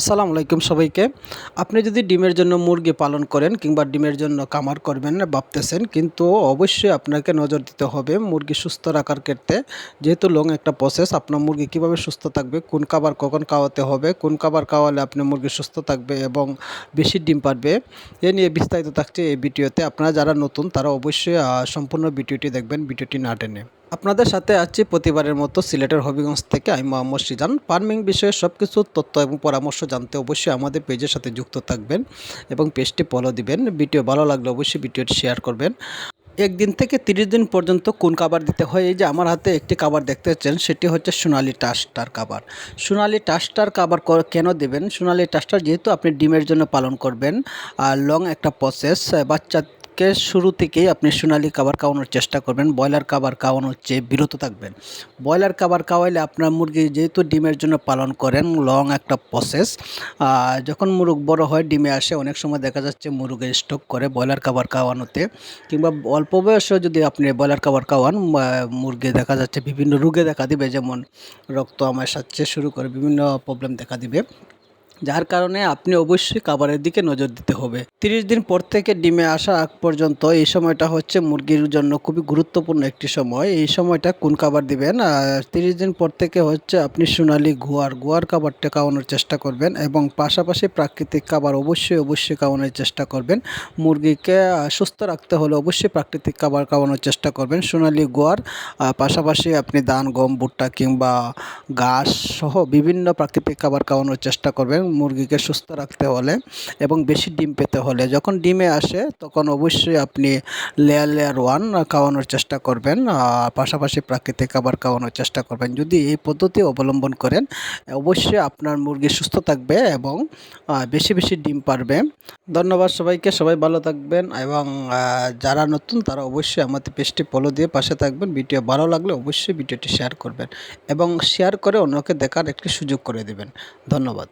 আসসালামু আলাইকুম সবাইকে। আপনি যদি ডিমের জন্য মুরগি পালন করেন কিংবা ডিমের জন্য কামার করবেন ভাবতেছেন, কিন্তু অবশ্যই আপনাকে নজর দিতে হবে মুরগি সুস্থ রাখার ক্ষেত্রে। যেহেতু লং একটা প্রসেস আপনার মুরগি কীভাবে সুস্থ থাকবে, কোন খাবার কখন খাওয়াতে হবে, কোন খাবার খাওয়ালে আপনার মুরগি সুস্থ থাকবে এবং বেশি ডিম পারবে, এ নিয়ে বিস্তারিত থাকছে এই ভিডিওতে। আপনারা যারা নতুন, তারা অবশ্যই সম্পূর্ণ ভিডিওটি দেখবেন, ভিডিওটি না টেনে। আপনাদের সাথে আছি প্রতিবারের মতো সিলেটের হবিগঞ্জ থেকে আমি মোহাম্মদ সিজান। ফার্মিং বিষয়ে সব কিছু তথ্য এবং পরামর্শ জানতে অবশ্যই আমাদের পেজের সাথে যুক্ত থাকবেন এবং পেজটি ফলো দিবেন। ভিডিও ভালো লাগলে অবশ্যই ভিডিওটি শেয়ার করবেন। একদিন থেকে তিরিশ দিন পর্যন্ত কোন খাবার দিতে হয়? এই যে আমার হাতে একটি খাবার দেখতে পাচ্ছেন, সেটি হচ্ছে সোনালি টাস্টার খাবার। সোনালি টাস্টার খাবার ক- কেন দেবেন? সোনালি টাস্টার যেহেতু আপনি ডিমের জন্য পালন করবেন, আর লং একটা প্রসেস বাচ্চাকে শুরু থেকেই আপনি সোনালি খাবার খাওয়ানোর চেষ্টা করবেন, ব্রয়লার খাবার খাওয়ানোর চেয়ে বিরত থাকবেন। ব্রয়লার খাবার খাওয়াইলে আপনার মুরগি যেহেতু ডিমের জন্য পালন করেন, লং একটা প্রসেস যখন মুরগ বড় হয়, ডিমে আসে, অনেক সময় দেখা যাচ্ছে মুরগের স্টক করে ব্রয়লার খাবার খাওয়ানোতে। কিংবা অল্প বয়সেও যদি আপনি ব্রয়লার খাবার খাওয়ান মুরগি দেখা যাচ্ছে বিভিন্ন রোগে দেখা দিবে, যেমন রক্ত আমার সাথে শুরু করে বিভিন্ন প্রবলেম দেখা দিবে। যার কারণে আপনি অবশ্যই খাবারের দিকে নজর দিতে হবে। তিরিশ দিন পর থেকে ডিমে আসা আগ পর্যন্ত এই সময়টা হচ্ছে মুরগির জন্য খুবই গুরুত্বপূর্ণ একটি সময়। এই সময়টা কোন খাবার দিবেন? আর তিরিশ দিন পর থেকে হচ্ছে আপনি সোনালি গুয়ার গুয়ার খাবারটা খাওয়ানোর চেষ্টা করবেন এবং পাশাপাশি প্রাকৃতিক খাবার অবশ্যই অবশ্যই খাওয়ানোর চেষ্টা করবেন। মুরগিকে সুস্থ রাখতে হলে অবশ্যই প্রাকৃতিক খাবার খাওয়ানোর চেষ্টা করবেন। সোনালি গোয়ার পাশাপাশি আপনি ধান গম, ভুট্টা কিংবা ঘাস সহ বিভিন্ন প্রাকৃতিক খাবার খাওয়ানোর চেষ্টা করবেন। মুরগিকে সুস্থ রাখতে হলে এবং বেশি ডিম পেতে হলে। যখন ডিমে আসে, তখন অবশ্যই আপনি লেয়ার লেয়ার ওয়ান খাওয়ানোর চেষ্টা করবেন পাশাপাশি প্রাকৃতিক খাবার খাওয়ানোর চেষ্টা করবেন। যদি এই পদ্ধতি অবলম্বন করেন, অবশ্যই আপনার মুরগি সুস্থ থাকবে এবং বেশি বেশি ডিম পারবে। ধন্যবাদ সবাইকে, সবাই ভালো থাকবেন এবং যারা নতুন, তারা অবশ্যই আমাদের পেজটি ফলো দিয়ে পাশে থাকবেন। ভিডিও ভালো লাগলে অবশ্যই ভিডিওটি শেয়ার করবেন এবং শেয়ার করে অন্যকে দেখার একটি সুযোগ করে দেবেন। ধন্যবাদ।